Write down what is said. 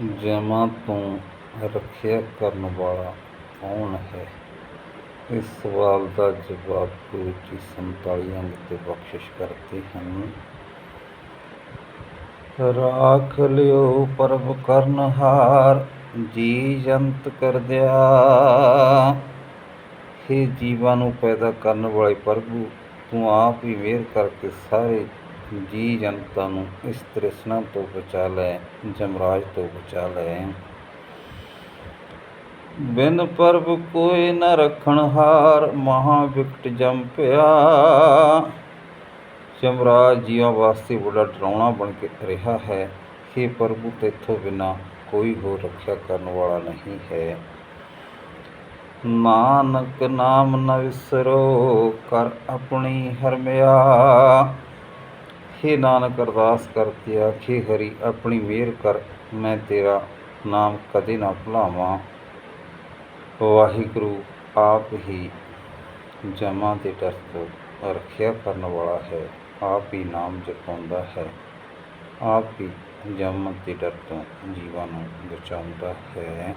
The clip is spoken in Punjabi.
ਜਮਾਂ ਤੋਂ ਰੱਖਿਆ ਕਰਨ ਵਾਲਾ ਕੌਣ ਹੈ? ਇਸ ਸਵਾਲ ਦਾ ਜਵਾਬ ਗੁਰੂ ਜੀ 47 ਅੰਗ ਤੇ ਬਖਸ਼ਿਸ਼ ਕਰਦੇ ਹਨ। ਰਾਖ ਲਿਓ ਪਰਬ ਕਰਨਹਾਰ ਜੀ ਜੰਤ ਕਰਦਿਆ। ਹੇ ਜੀਵਾਂ ਨੂੰ ਪੈਦਾ ਕਰਨ ਵਾਲੇ ਪ੍ਰਭੂ, ਤੂੰ ਆਪ ਹੀ ਮਿਹਰ ਕਰਕੇ ਸਾਰੇ ਜੀ ਜਨਤਾ ਨੂੰ ਇਸ ਤ੍ਰਿਸ਼ਨਾ ਤੋਂ ਬਚਾ ਲੈ, ਜਮਰਾਜ ਤੋਂ ਬਚਾ ਲੈ। ਬਿਨ ਪ੍ਰਭ ਕੋਈ ਨ ਰਖਣ ਹਾਰ ਮਹਾ ਵਿਕਟ ਜਮ ਪਿਆ। ਜਮਰਾਜ ਜੀਵਾਂ ਵਾਸਤੇ ਬੜਾ ਡਰਾਉਣਾ ਬਣ ਕੇ ਰਿਹਾ ਹੈ। ਕਿ ਪ੍ਰਭੂ ਤੇਥੋਂ ਬਿਨਾ ਕੋਈ ਹੋਰ ਰੱਖਿਆ ਕਰਨ ਵਾਲਾ ਨਹੀਂ ਹੈ। ਨਾਨਕ ਨਾਮ ਨ ਵਿਸਰੋ, ਕਰ ਆਪਣੀ ਹਰਮਿਆ ਹੇ ਨਾਨਕ ਅਰਦਾਸ ਕਰਤੀ ਆਖੇ ਹਰੀ, ਆਪਣੀ ਮਿਹਰ ਕਰ, ਮੈਂ ਤੇਰਾ ਨਾਮ ਕਦੇ ਨਾ ਭੁਲਾਵਾਂ। ਵਾਹਿਗੁਰੂ ਆਪ ਹੀ ਜਮਾਂ ਦੇ ਡਰ ਤੋਂ ਰੱਖਿਆ ਕਰਨ ਵਾਲਾ ਹੈ, ਆਪ ਹੀ ਨਾਮ ਜਪਾਉਂਦਾ ਹੈ। ਆਪ ਹੀ ਜਮ ਦੇ ਡਰ ਤੋਂ ਜੀਵਾਂ ਨੂੰ ਬਚਾਉਂਦਾ ਹੈ।